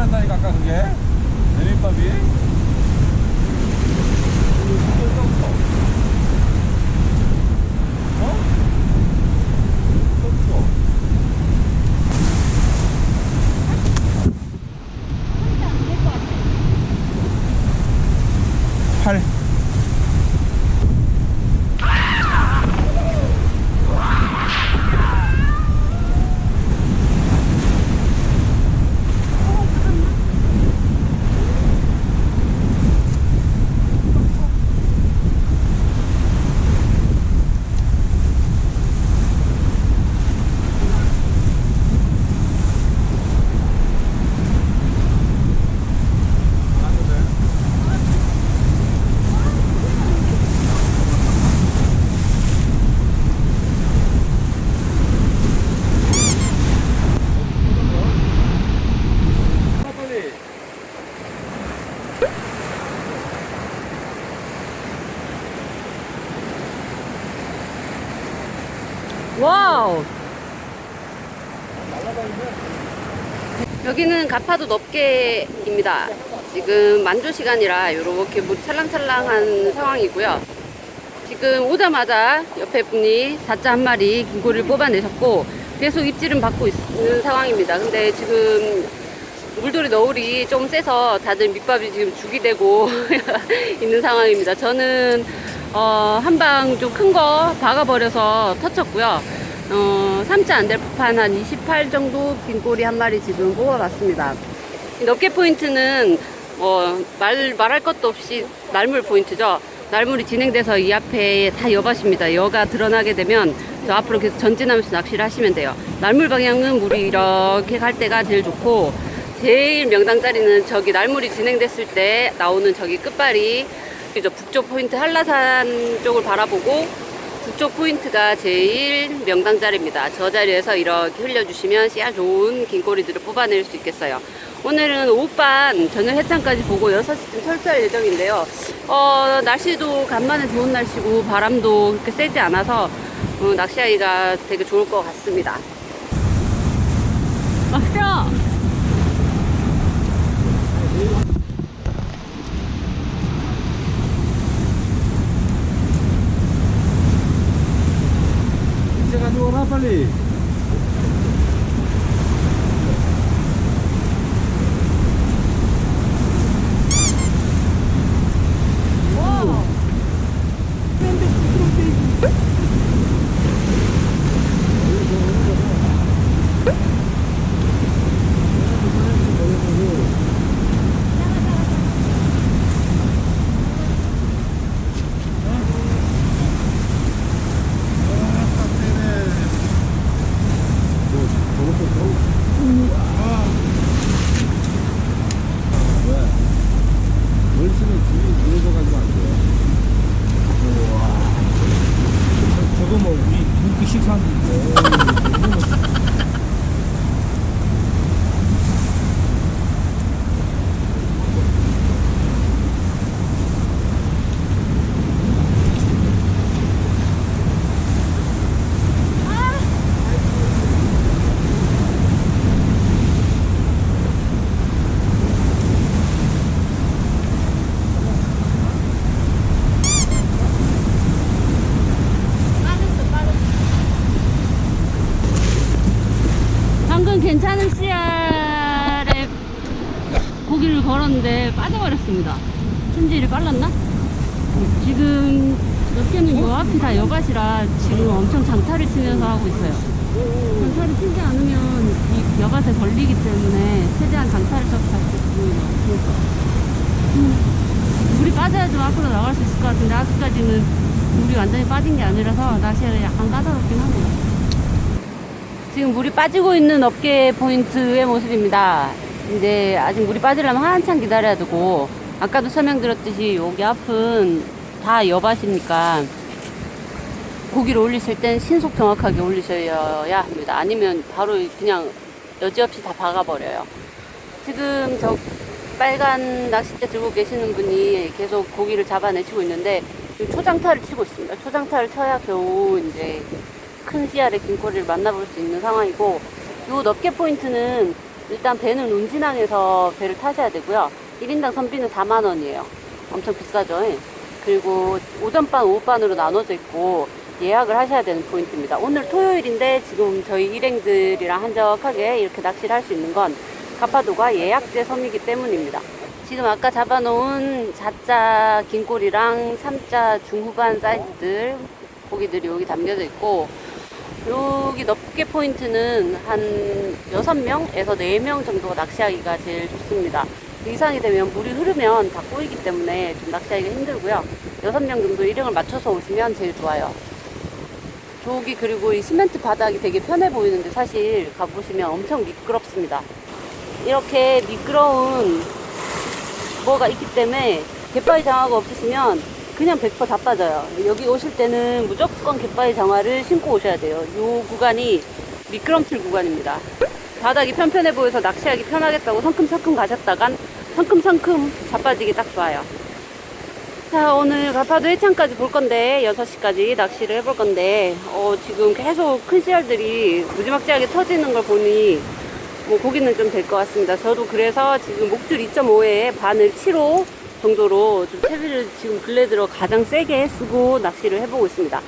한다니까 아까 그게? 내림밥이? 와우. 여기는 가파도 넓게입니다. 지금 만조 시간이라 이렇게 물이 찰랑찰랑한 상황이고요. 지금 오자마자 옆에 분이 사자 한 마리 긴고리를 뽑아내셨고 계속 입질은 받고 있는 상황입니다. 근데 지금 물돌이 너울이 좀 세서 다들 밑밥이 지금 죽이 되고 있는 상황입니다. 저는 어, 한 방 좀 큰 거 박아버려서 터쳤고요. 어, 3자 안 될 법한 한 28 정도 긴 꼬리 한 마리 지금 뽑아봤습니다. 이 넙개 포인트는 어, 말, 말할 것도 없이 날물 포인트죠. 날물이 진행돼서 이 앞에 다 여밭입니다. 여가 드러나게 되면 저 앞으로 계속 전진하면서 낚시를 하시면 돼요. 날물 방향은 물이 이렇게 갈 때가 제일 좋고 제일 명당 자리는 저기 날물이 진행됐을 때 나오는 저기 끝발이 그죠 북쪽 포인트 한라산 쪽을 바라보고 북쪽 포인트가 제일 명당 자리입니다. 저 자리에서 이렇게 흘려주시면 씨앗 좋은 긴꼬리들을 뽑아낼 수 있겠어요. 오늘은 오후반 저녁 해창까지 보고 6시쯤 철수할 예정인데요. 어, 날씨도 간만에 좋은 날씨고 바람도 그렇게 세지 않아서 어, 낚시하기가 되게 좋을 것 같습니다. 맛있어! 이제 가져오라 빨리 와! 월수는 뒤에 누워서 가지고 안 돼요 우와 저- 저거 뭐 우리 두끼 식사하는데 방금 괜찮은 씨알에 고기를 걸었는데 빠져버렸습니다. 손질이 빨랐나? 지금 몇개는 요 앞이 다 여밭이라 지금 엄청 장타를 치면서 하고 있어요. 장타를 치지 않으면 이 여밭에 걸리기 때문에 최대한 장타를 쳐서 있고요. 음, 물이 빠져야 좀 앞으로 나갈 수 있을 것 같은데 아직까지는 물이 완전히 빠진 게 아니라서 낚시가 약간 까다롭긴 합니다. 지금 물이 빠지고 있는 어깨 포인트의 모습입니다. 이제 아직 물이 빠지려면 한참 기다려야 되고, 아까도 설명드렸듯이 여기 앞은 다 여밭이니까 고기를 올리실 땐 신속 정확하게 올리셔야 합니다. 아니면 바로 그냥 여지없이 다 박아버려요. 지금 저 빨간 낚싯대 들고 계시는 분이 계속 고기를 잡아내시고 있는데 초장타를 치고 있습니다. 초장타를 쳐야 겨우 이제 큰 씨알의 긴꼬리를 만나볼 수 있는 상황이고 요 넙개 포인트는 일단 배는 운진항에서 배를 타셔야 되고요. 1인당 선비는 4만원이에요. 엄청 비싸죠 예. 그리고 오전반 오후반으로 나눠져 있고 예약을 하셔야 되는 포인트입니다. 오늘 토요일인데 지금 저희 일행들이랑 한적하게 이렇게 낚시를 할 수 있는 건 가파도가 예약제 섬이기 때문입니다. 지금 아까 잡아놓은 4자 긴꼬리랑 3자 중후반 사이즈들 고기들이 여기 담겨져 있고 여기 넙개 포인트는 한 6명에서 4명 정도가 낚시하기가 제일 좋습니다. 그 이상이 되면 물이 흐르면 다 꼬이기 때문에 좀 낚시하기가 힘들고요. 6명 정도 일행을 맞춰서 오시면 제일 좋아요. 저기 그리고 이 시멘트 바닥이 되게 편해 보이는데 사실 가보시면 엄청 미끄럽습니다. 이렇게 미끄러운 뭐가 있기 때문에 갯바위 장화가 없으시면 그냥 100%다 빠져요. 여기 오실 때는 무조건 갯바위 장화를 신고 오셔야 돼요. 이 구간이 미끄럼틀 구간입니다. 바닥이 편편해 보여서 낚시하기 편하겠다고 성큼성큼 가셨다간 성큼성큼 자빠지기 딱 좋아요. 자, 오늘 가파도 해창까지 볼 건데, 6시까지 낚시를 해볼 건데, 어, 지금 계속 큰 씨알들이 무지막지하게 터지는 걸 보니, 뭐, 고기는 좀 될 것 같습니다. 저도 그래서 지금 목줄 2.5에 바늘 7호 정도로 좀 채비를 지금 들어 가장 세게 쓰고 낚시를 해보고 있습니다.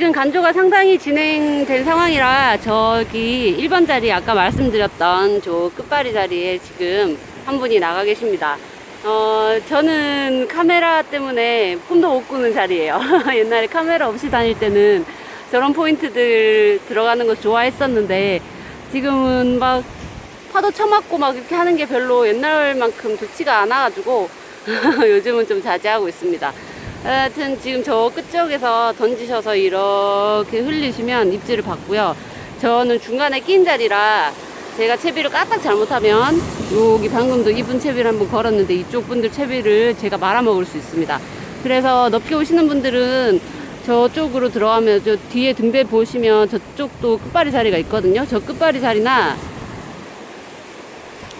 지금 간조가 상당히 진행된 상황이라 저기 1번 자리 아까 말씀드렸던 저 끝발이 자리에 지금 한 분이 나가 계십니다. 어, 저는 카메라 때문에 폼도 못 꾸는 자리예요. 옛날에 카메라 없이 다닐 때는 저런 포인트들 들어가는 거 좋아했었는데 지금은 막 파도 쳐맞고 막 이렇게 하는 게 별로 옛날만큼 좋지가 않아가지고 요즘은 좀 자제하고 있습니다. 하여튼 지금 저 끝쪽에서 던지셔서 이렇게 흘리시면 입질을 받고요. 저는 중간에 낀 자리라 제가 채비를 까딱 잘못하면 여기 방금도 이분 채비를 한번 걸었는데 이쪽 분들 채비를 제가 말아먹을 수 있습니다. 그래서 넓게 오시는 분들은 저쪽으로 들어가면 저 뒤에 등대 보시면 저쪽도 끝발이 자리가 있거든요. 저 끝발이 자리나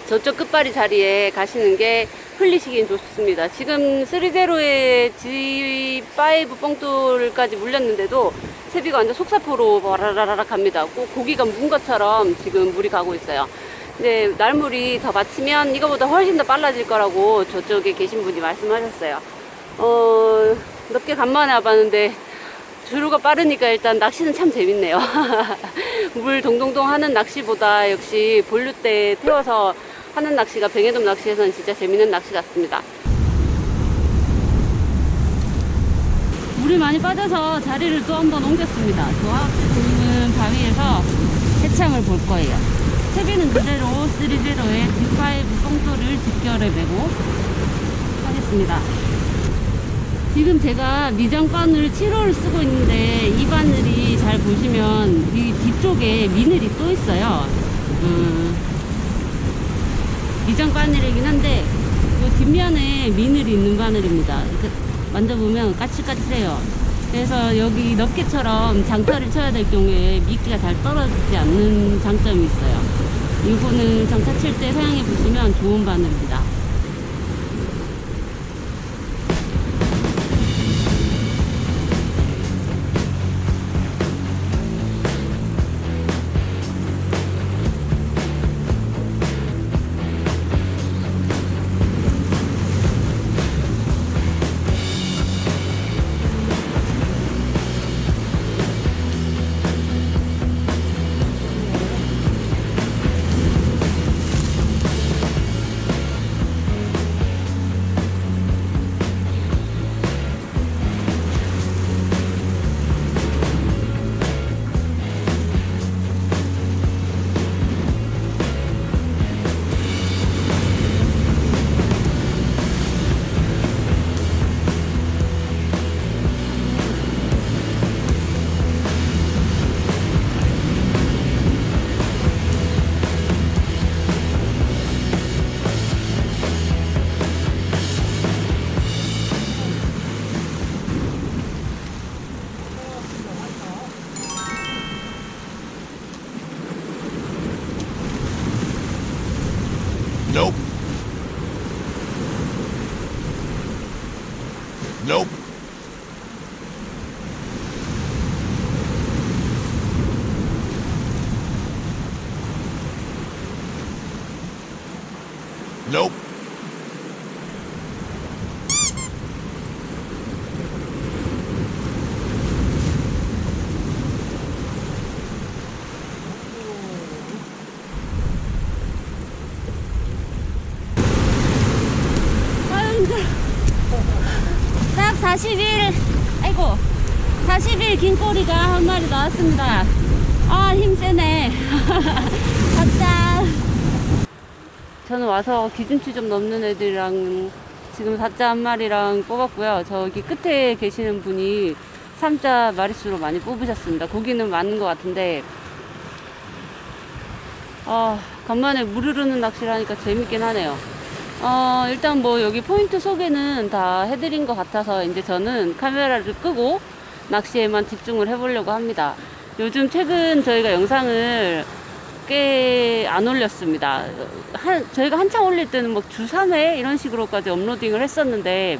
저쪽 끝발이 자리에 가시는 게 흘리시긴 좋습니다. 지금 3제로에 G5 뽕돌까지 물렸는데도 채비가 완전 속사포로 바라라락 갑니다. 꼭 고기가 문 것처럼 지금 물이 가고 있어요. 근데 날물이 더 받치면 이거보다 훨씬 더 빨라질 거라고 저쪽에 계신 분이 말씀하셨어요. 어, 넓게 간만에 와봤는데 주루가 빠르니까 일단 낚시는 참 재밌네요. 물 동동동 하는 낚시보다 역시 본류 때 태워서 하는 낚시가 뱅에돔 낚시에서는 진짜 재밌는 낚시 같습니다. 물이 많이 빠져서 자리를 또 한 번 옮겼습니다. 저 앞에 보이는 바위에서 해창을 볼 거예요. 채비는 그대로 3제로에 G5 뽕돌을 집결해 매고 하겠습니다. 지금 제가 미장 바늘 7호를 쓰고 있는데 이 바늘이 잘 보시면 이 뒤쪽에 미늘이 또 있어요. 음, 미장 바늘이긴 한데 이 뒷면에 미늘이 있는 바늘입니다. 만져보면 까칠까칠해요. 그래서 여기 넙개처럼 장타를 쳐야 될 경우에 미끼가 잘 떨어지지 않는 장점이 있어요. 이거는 장타 칠 때 사용해 보시면 좋은 바늘입니다. 41 아이고 41 긴꼬리가 한 마리 나왔습니다. 아 힘세네. 갔다 저는 와서 기준치 좀 넘는 애들이랑 지금 4자 한 마리랑 뽑았고요. 저기 끝에 계시는 분이 3자 마리수로 많이 뽑으셨습니다. 고기는 많은 것 같은데 아 간만에 물 흐르는 낚시를 하니까 재밌긴 하네요. 어, 일단 뭐 여기 포인트 소개는 다 해드린 것 같아서 이제 저는 카메라를 끄고 낚시에만 집중을 해보려고 합니다. 요즘 최근 저희가 영상을 꽤 안 올렸습니다. 한, 저희가 한창 올릴 때는 막 주 3회 이런 식으로까지 업로딩을 했었는데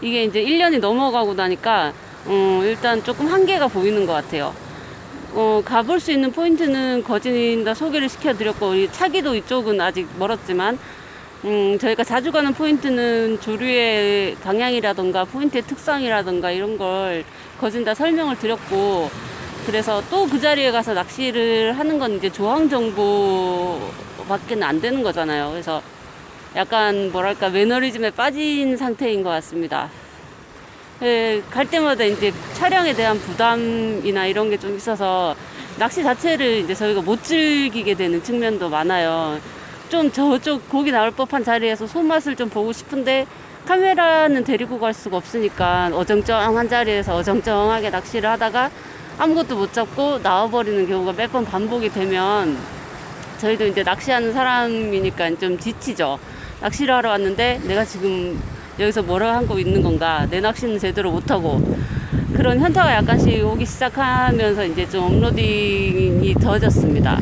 이게 이제 1년이 넘어가고 나니까 어, 일단 조금 한계가 보이는 것 같아요. 어, 가볼 수 있는 포인트는 거진 다 소개를 시켜드렸고, 차기도 이쪽은 아직 멀었지만, 음, 저희가 자주 가는 포인트는 조류의 방향이라던가 포인트의 특성이라던가 이런 걸 거진 다 설명을 드렸고 그래서 또 그 자리에 가서 낚시를 하는 건 이제 조항 정보밖에 안 되는 거잖아요. 그래서 약간 뭐랄까 매너리즘에 빠진 상태인 것 같습니다. 예, 갈 때마다 이제 촬영에 대한 부담이나 이런 게 좀 있어서 낚시 자체를 이제 저희가 못 즐기게 되는 측면도 많아요. 좀 저쪽 고기 나올 법한 자리에서 손맛을 좀 보고 싶은데 카메라는 데리고 갈 수가 없으니까 어정쩡한 자리에서 어정쩡하게 낚시를 하다가 아무것도 못 잡고 나와버리는 경우가 몇 번 반복이 되면 저희도 이제 낚시하는 사람이니까 좀 지치죠. 낚시를 하러 왔는데 내가 지금 여기서 뭐라 하고 있는 건가 내 낚시는 제대로 못하고 그런 현타가 약간씩 오기 시작하면서 이제 좀 업로딩이 더졌습니다.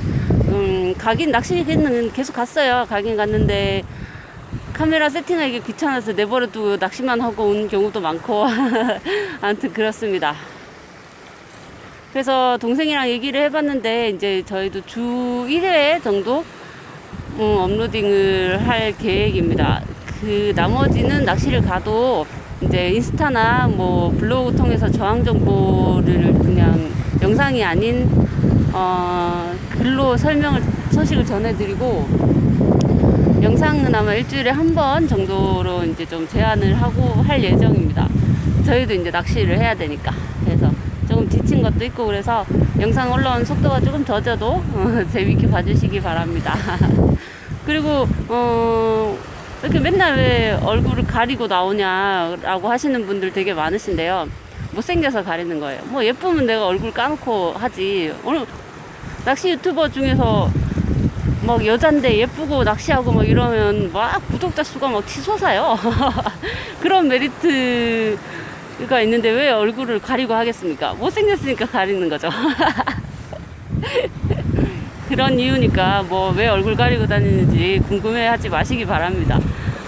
음, 가긴 낚시는 계속 갔어요. 가긴 갔는데 카메라 세팅하기 귀찮아서 내버려두고 낚시만 하고 온 경우도 많고 아무튼 그렇습니다. 그래서 동생이랑 얘기를 해봤는데 이제 저희도 주 1회 정도 음, 업로딩을 할 계획입니다. 그 나머지는 낚시를 가도 이제 인스타나 뭐 블로그 통해서 저항 정보를 그냥 영상이 아닌 어, 글로 설명을 소식을 전해드리고 영상은 아마 일주일에 한 번 정도로 이제 좀 제한을 하고 할 예정입니다. 저희도 이제 낚시를 해야 되니까 그래서 조금 지친 것도 있고 그래서 영상 올라온 속도가 조금 더져도 어, 재밌게 봐주시기 바랍니다. 그리고 어, 이렇게 맨날 왜 얼굴을 가리고 나오냐라고 하시는 분들 되게 많으신데요. 못생겨서 가리는 거예요. 뭐 예쁘면 내가 얼굴 까놓고 하지. 오늘 낚시 유튜버 중에서 막 여잔데 예쁘고 낚시하고 막 이러면 막 구독자 수가 막 치솟아요. 그런 메리트가 있는데 왜 얼굴을 가리고 하겠습니까? 못생겼으니까 가리는 거죠. 그런 이유니까 뭐 왜 얼굴 가리고 다니는지 궁금해하지 마시기 바랍니다.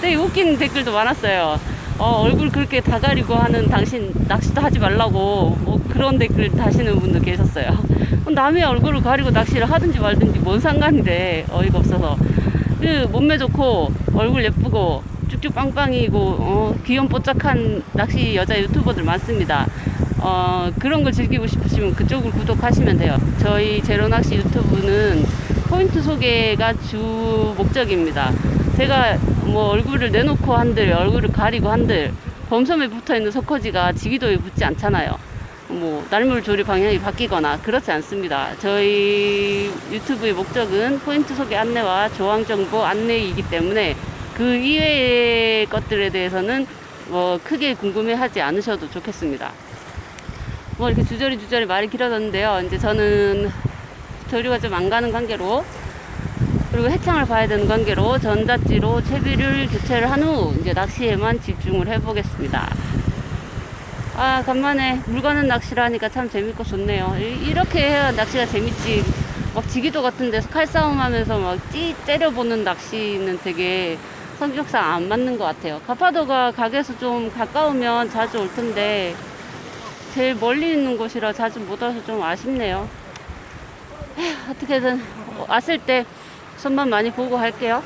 되게 웃긴 댓글도 많았어요. 어, 얼굴 그렇게 다 가리고 하는 당신 낚시도 하지 말라고 뭐 그런 댓글 다시는 분도 계셨어요. 남의 얼굴을 가리고 낚시를 하든지 말든지 뭔 상관이래 어이가 없어서 그 몸매 좋고 얼굴 예쁘고 쭉쭉 빵빵이고 어, 귀염뽀짝한 낚시 여자 유튜버들 많습니다. 어, 그런 걸 즐기고 싶으시면 그쪽을 구독하시면 돼요. 저희 제로 낚시 유튜브는 포인트 소개가 주 목적입니다. 제가 뭐 얼굴을 내놓고 한들 얼굴을 가리고 한들 범섬에 붙어 있는 석커지가 지기도에 붙지 않잖아요. 뭐 날물 조리 방향이 바뀌거나 그렇지 않습니다. 저희 유튜브의 목적은 포인트 소개 안내와 조항 정보 안내이기 때문에 그 이외의 것들에 대해서는 뭐 크게 궁금해하지 않으셔도 좋겠습니다. 뭐 이렇게 주저리 주저리 말이 길어졌는데요. 이제 저는 조류가 좀 안 가는 관계로 그리고 해창을 봐야 되는 관계로 전자찌로 채비를 교체를 한 후 이제 낚시에만 집중을 해보겠습니다. 아 간만에 물 가는 낚시를 하니까 참 재밌고 좋네요. 이- 이렇게 해야 낚시가 재밌지. 막 지기도 같은 데서 칼싸움 하면서 막 찌 때려보는 낚시는 되게 성격상 안 맞는 것 같아요. 가파도가 가게에서 좀 가까우면 자주 올 텐데 제일 멀리 있는 곳이라 자주 못 와서 좀 아쉽네요. 에휴, 어떻게든 왔을 때 손만 많이 보고 할게요.